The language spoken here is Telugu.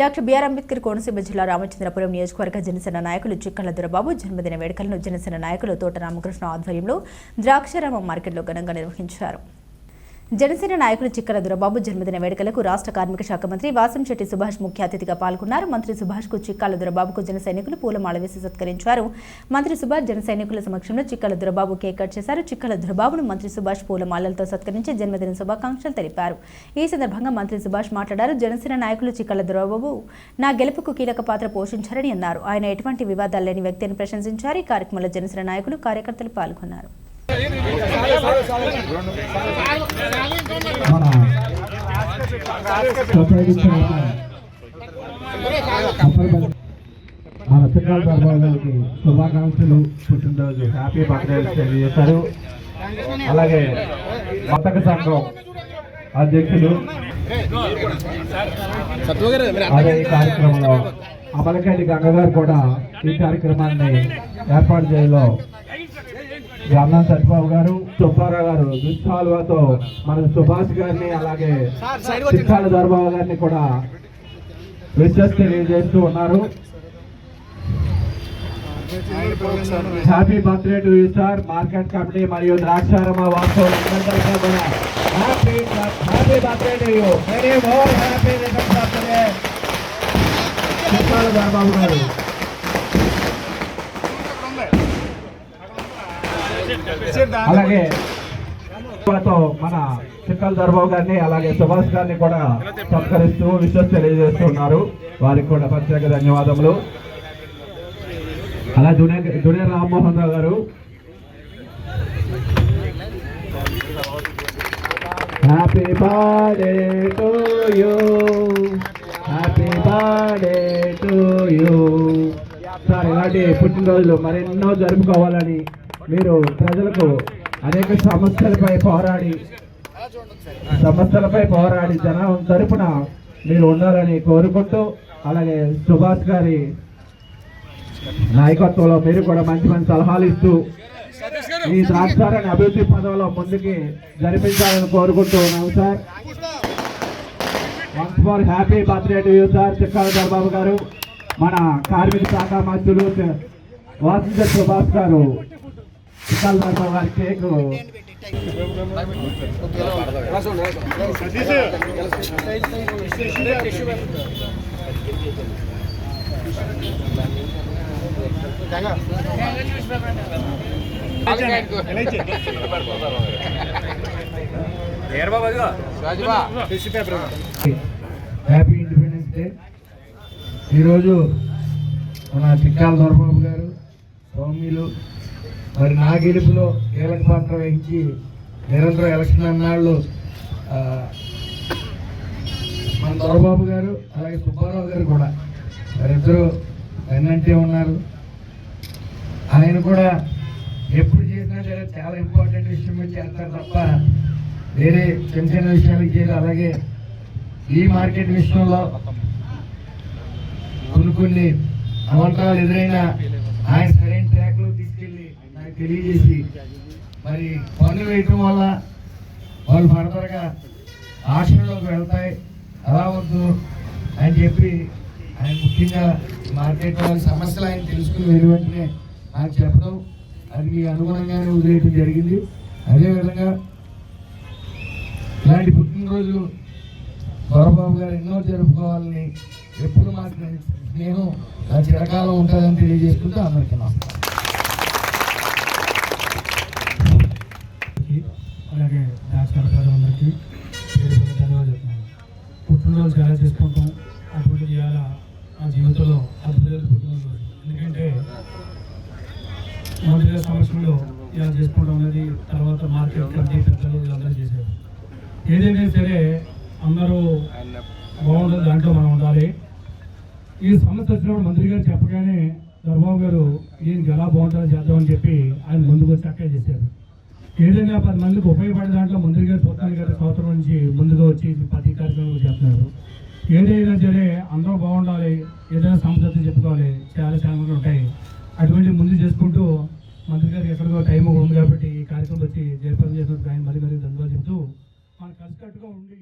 డాక్టర్ బిఆర్ అంబేద్కర్ కోనసీమ జిల్లా రామచంద్రపురం నియోజకవర్గ జనసేన నాయకులు చిక్కల దొరబాబు జన్మదిన వేడుకలను జనసేన నాయకులు తోట రామకృష్ణ ఆధ్వర్యంలో ద్రాక్షారామం మార్కెట్లో ఘనంగా నిర్వహించారు. జనసేన నాయకులు చిక్కల దురబాబు జన్మదిన వేడుకలకు రాష్ట్ర కార్మిక శాఖ మంత్రి వాసంశెట్టి సుభాష్ ముఖ్య అతిథిగా పాల్గొన్నారు. మంత్రి సుభాష్కు చిక్కాల దురబాబుకు జన సైనికులు పూలమాల వేసి సత్కరించారు. మంత్రి సుభాష్ జన సైనికుల సమక్షంలో చిక్కల దురబాబు కేక్ కట్ చేశారు. చిక్కల దురబాబును మంత్రి సుభాష్ పూలమాలలతో సత్కరించి జన్మదిన శుభాకాంక్షలు తెలిపారు. ఈ సందర్భంగా మంత్రి సుభాష్ మాట్లాడారు. జనసేన నాయకులు చిక్కల దురబాబు నా గెలుపుకు కీలక పాత్ర పోషించారని అన్నారు. ఆయన ఎటువంటి వివాదాలు లేని వ్యక్తి అని ప్రశంసించారు. ఈ కార్యక్రమంలో జనసేన నాయకులు కార్యకర్తలు పాల్గొన్నారు. మన సొసైటీ మన గారికి శుభాకాంక్షలు పుట్టినరోజు హ్యాపీ బర్త్డే తెలియజేశారు. అలాగే మతక సంఘం అధ్యక్షులు అదే ఈ కార్యక్రమంలో అమలకండి గంగగారు కూడా ఈ కార్యక్రమాన్ని ఏర్పాటు చేయలో అన్నం సత్యబాబు గారు సుబ్బారావు గారు దుష్టాలువతో మన సుభాష్ గారిని అలాగే చిక్కాల దొరబాబు గారిని కూడా విశ్వస్ తెలియజేస్తూ ఉన్నారు. Happy birthday to you sir market committee మరియు ద్రాక్షారమ వాస్తవులందరికీ కూడా happy happy birthday to you very more happy returns Chikkala Dorababu garu. అలాగే మన చిక్కల దర్బాబు గారిని అలాగే సుభాష్ గారిని కూడా సంస్కరిస్తూ విశ్వస్ తెలియజేస్తున్నారు. వారికి కూడా ప్రత్యేక ధన్యవాదములు. అలా Dune Dune Rammohan Rao garu. Happy birthday to you happy birthday to you sir ఇలాంటి పుట్టినరోజులు మరెన్నో జరుపుకోవాలని మీరు ప్రజలకు అనేక సమస్యలపై పోరాడి సమస్యలపై పోరాడి జనం తరపున మీరు ఉండాలని కోరుకుంటూ అలాగే సుభాష్ గారి నాయకత్వంలో మీరు కూడా మంచి మంచి సలహాలు ఇస్తూ ఈ రాష్ట్రాన్ని అభివృద్ధి పదవిలో ముందుకి జరిపించాలని కోరుకుంటూ ఉన్నాము sir. Once for happy birthday to you sir Chikkala Darbabu garu. మన కార్మిక శాఖ మంత్రులు వాసించ సుభాష్ గారు. చిక్కాల దర్బాబు గారి కేక్ హ్యాపీ ఇండిపెండెన్స్ డే. ఈరోజు మన చిక్కాల దొరబాబు గారు స్వామిలు మరి నా గెలుపులో కీలక పాత్ర వహించి నిరంతరం ఎలక్షన్ అన్నాళ్ళు మన దొరబాబు గారు అలాగే సుబ్బారావు గారు కూడా వారిద్దరూ ఎన్నంటే ఉన్నారు. ఆయన కూడా ఎప్పుడు చేసినా సరే చాలా ఇంపార్టెంట్ విషయం మీద చేస్తారు తప్ప వేరే చిన్న చిన్న విషయాలకు చేయరు. అలాగే ఈ మార్కెట్ విషయంలో కొన్ని కొన్ని అవంతరాలు ఎదురైనా ఆయన తెలియజేసి మరి పన్ను వేయటం వల్ల వాళ్ళు ఫర్దర్గా ఆశలోకి వెళ్తాయి. అలా వద్దు అని చెప్పి ఆయన ముఖ్యంగా మార్కెట్ వాళ్ళ సమస్యలు ఆయన తెలుసుకుని వెళ్ళి వెంటనే నాకు చెప్పడం అది మీ అనుగుణంగానే వదిలేయడం జరిగింది. అదేవిధంగా ఇలాంటి పుట్టినరోజు దొరబాబు గారు ఎన్నో జరుపుకోవాలని ఎప్పుడు మాకు నేను నా చిరకాలం ఉంటుందని తెలియజేసుకుంటూ అందరికీ నమస్కారం. అలాగే డాక్టర్ అందరికీ ధన్యవాదాలు చెప్తున్నాను. పుట్టినరోజు చాలా చేసుకుంటాం. అటువంటి ఇవాళ నా జీవితంలో అద్భుతాలు పుట్టినరోజు ఎందుకంటే మొదటిగా సంవత్సరంలో ఇలా చేసుకోవడం అనేది తర్వాత మార్కెట్ కమిటీ పెద్దలు వీళ్ళందరూ చేశారు. ఏదైనా సరే అందరూ బాగుండదు దాంట్లో మనం ఉండాలి. ఈ సమస్య వచ్చినప్పుడు మంత్రి గారు చెప్పగానే ధర్మబాబు గారు దీనికి ఎలా బాగుంటుందో చేద్దామని చెప్పి ఆయన ముందుకు వచ్చి చక్కగా చేశారు. ఏదైనా పది మందికి ఉపయోగపడే దాంట్లో ముందుగా పోతాను చూడటానికి గారు సంవత్సరం నుంచి ముందుగా వచ్చి ప్రతి కార్యక్రమం చేస్తున్నారు. ఏదైనా సరే అందరూ బాగుండాలి ఏదైనా సమస్యలు చెప్పుకోవాలి చాలా చాలా ఉంటాయి. అటువంటి ముందు చేసుకుంటూ మంత్రి గారికి ఎక్కడికో టైం ఉంది కాబట్టి ఈ కార్యక్రమం వచ్చి జయప్రదం చేసినట్టు ఆయన మరీ మరీ ధన్యవాదాలు చెప్తూ మనం కలిసికట్టుగా ఉండి